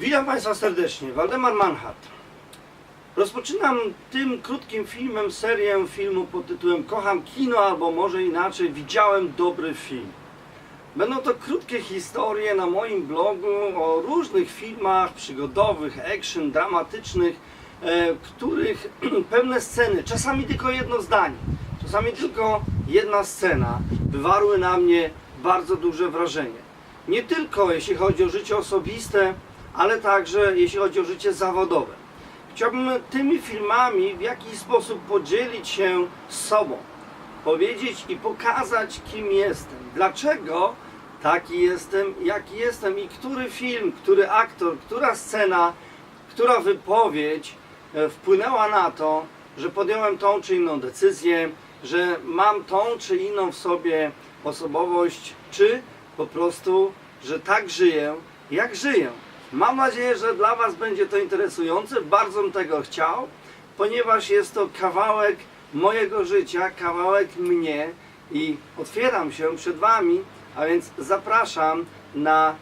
Państwa serdecznie, Waldemar Manhat. Rozpoczynam tym krótkim filmem serię filmu pod tytułem Kocham kino, albo może inaczej Widziałem dobry film. Będą to krótkie historie na moim blogu o różnych filmach przygodowych, action, dramatycznych, e, których pewne sceny, czasami tylko jedno zdanie, czasami tylko jedna scena wywarły na mnie bardzo duże wrażenie. Nie tylko jeśli chodzi o życie osobiste, ale także jeśli chodzi o życie zawodowe. Chciałbym tymi filmami w jakiś sposób podzielić się z sobą, powiedzieć i pokazać, kim jestem, dlaczego taki jestem, jaki jestem i który film, który aktor, która scena, która wypowiedź e, wpłynęła na to, że podjąłem tą czy inną decyzję, że mam tą czy inną w sobie osobowość, czy po prostu, że tak żyję, jak żyję. Mam nadzieję, że dla Was będzie to interesujące. Bardzo bym tego chciał, ponieważ jest to kawałek mojego życia, kawałek mnie i otwieram się przed Wami, a więc zapraszam na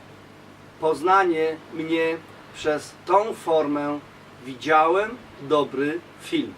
poznanie mnie przez tą formę. Widziałem dobry film.